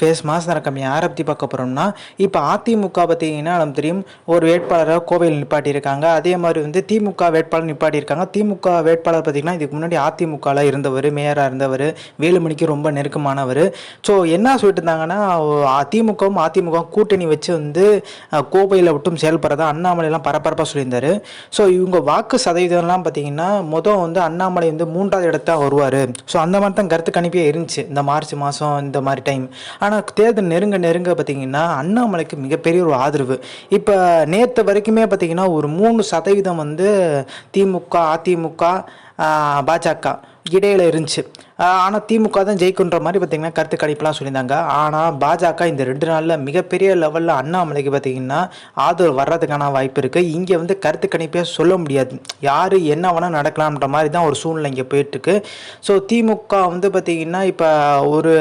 Face mass நரக்கம் யாரை பற்றி பார்க்க போகிறோம்னா இப்போ அதிமுக பார்த்தீங்கன்னா நமக்கு தெரியும்? ஒரு வேட்பாளராக கோவையில் நிப்பாட்டியிருக்காங்க. அதே மாதிரி வந்து திமுக வேட்பாளர் நிப்பாட்டியிருக்காங்க. திமுக வேட்பாளர் பார்த்தீங்கன்னா இதுக்கு முன்னாடி அதிமுகவில் இருந்தவர் மேயராக இருந்தவர் வேலுமணிக்கு ரொம்ப நெருக்கமானவர். ஸோ என்ன சொல்லிட்டு இருந்தாங்கன்னா திமுகவும் அதிமுக கூட்டணி வச்சு வந்து கோவையில் மட்டும் செயல்படுறதா அண்ணாமலைலாம் பரபரப்பாக சொல்லியிருந்தார். ஸோ இவங்க வாக்கு சதவீதம்லாம் பார்த்தீங்கன்னா மொதல் வந்து அண்ணாமலை வந்து மூன்றாவது இடத்த வருவார். ஸோ அந்த மாதிரி தான் கருத்து கணிப்பே இருந்துச்சு. இந்த மார்ச் மாதம் இந்த மாதிரி டைம் ஆனால் தேர்தல் நெருங்க நெருங்க பார்த்தீங்கன்னா அண்ணாமலைக்கு மிகப்பெரிய ஒரு ஆதரவு. இப்போ நேற்று வரைக்குமே பார்த்தீங்கன்னா ஒரு மூணு சதவீதம் வந்து திமுக அதிமுக பாஜக இடையில இருந்துச்சு. ஆனால் திமுக தான் ஜெயிக்குன்ற மாதிரி பார்த்தீங்கன்னா கருத்து கணிப்புலாம் சொல்லியிருந்தாங்க. ஆனால் பாஜக இந்த ரெண்டு நாளில் மிகப்பெரிய லெவலில் அண்ணாமலைக்கு பார்த்தீங்கன்னா ஆதரவு வர்றதுக்கான வாய்ப்பு இருக்குது இங்கே வந்து கருத்து கணிப்பே சொல்ல முடியாது. யார் என்ன வேணால் நடக்கலாம்ன்ற மாதிரி தான் ஒரு சூழ்நிலை இங்கே போயிட்டுருக்கு. ஸோ திமுக வந்து பார்த்தீங்கன்னா இப்போ ஒரு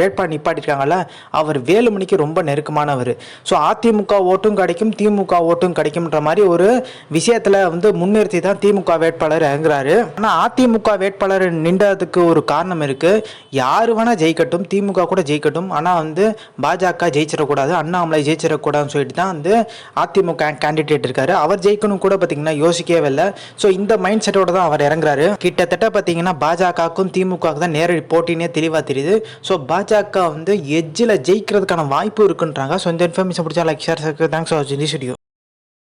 வேட்பாளர் நிப்பாட்டிருக்காங்கல்ல அவர் வேலுமணிக்கு ரொம்ப நெருக்கமானவர். ஸோ அதிமுக ஓட்டும் கிடைக்கும் திமுக ஓட்டும் கிடைக்கும்ன்ற மாதிரி ஒரு விஷயத்தில் வந்து முன்னிறுத்தி தான் திமுக வேட்பாளர் இறங்குறாரு. ஆனால் அதிமுக வேட்பாளர் நின்றதுக்கு ஒரு காரணம் இருக்குது யார் வேணால் ஜெயிக்கட்டும் திமுக கூட ஜெயிக்கட்டும் ஆனால் வந்து பாஜக ஜெயிச்சிடக்கூடாது அண்ணாமலை ஜெயிச்சிடக்கூடாதுன்னு சொல்லிட்டு தான் வந்து அதிமுக கேண்டிடேட் இருக்காரு. அவர் ஜெயிக்கணும் கூட பார்த்தீங்கன்னா யோசிக்கவே இல்லை. ஸோ இந்த மைண்ட் செட்டோட தான் அவர் இறங்குறாரு. கிட்டத்தட்ட பார்த்தீங்கன்னா பாஜகவுக்கும் திமுகவுக்கு தான் நேரடி போட்டினே தெளிவாக தெரியுது. ஸோ பாஜக வந்து எஜ்ஜில் ஜெயிக்கிறதுக்கான வாய்ப்பு இருக்குன்றாங்க. ஸோ இந்த இன்ஃபர்மேஷன் பிடிச்சா லைக் ஷேர் தேங்க்ஸ் ஃபார் வாட்சிங் தி வீடியோ